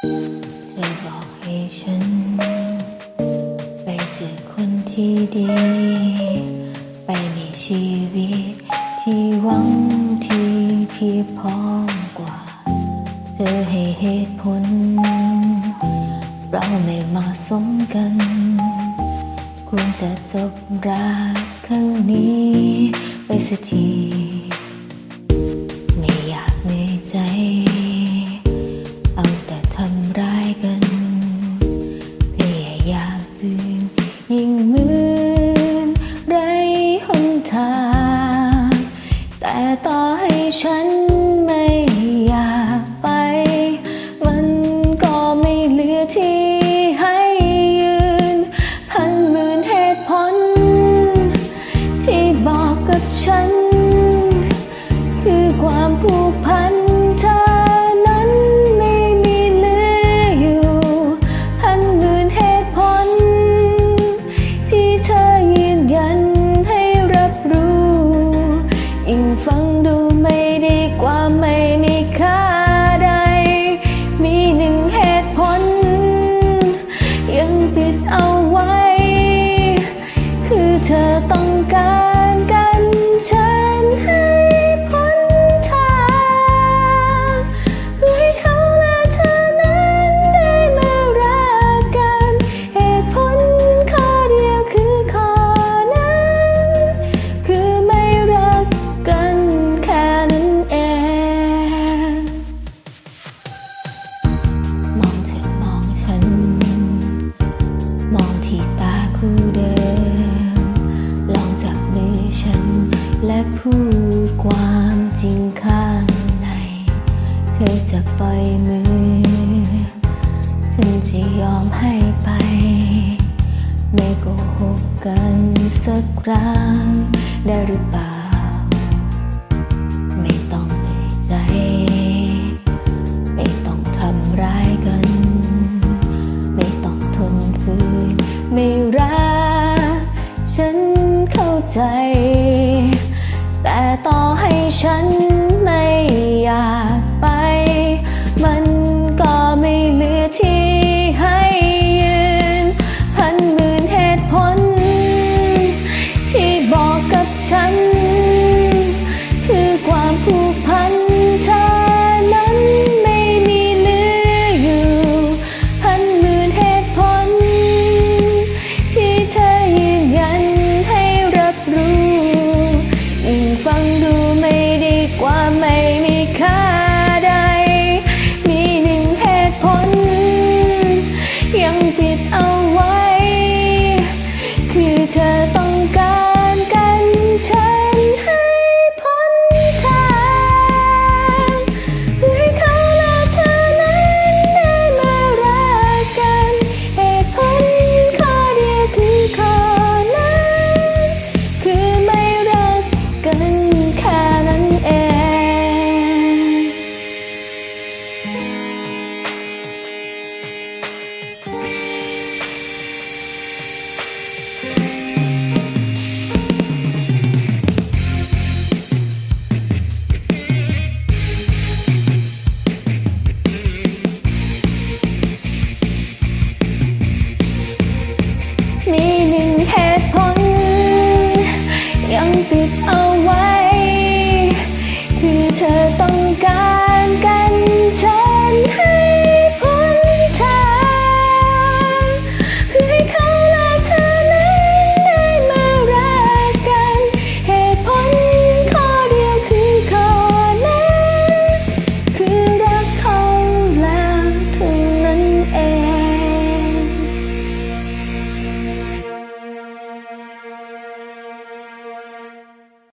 เธอบอกให้ฉัน ไปเจอคนที่ดี ไปมีชีวิตที่หวังที่เพียงพร้อมกว่า เธอให้เหตุผล เราไม่มาสมกันควรจะจบรักครั้งนี้ไปสักที ต่ต่อให้ฉันไม่อยากไป มันก็ไม่เหลือที่ให้ยืน พันหมื่นเหตุผล ที่บอกกับฉัน คือความผูกพัน เธอต้อง และพูดความจริงข้างใน เธอจะไปล่มือ ฉันจะยอมให้ไป ไม่โกหกกันสักครั้งได้หรือเปล่า ไม่ต้องในใจ ไม่ต้องทำร้ายกัน ไม่ต้องทนฝืน ไม่รัก ฉันเข้าใจ ฉัน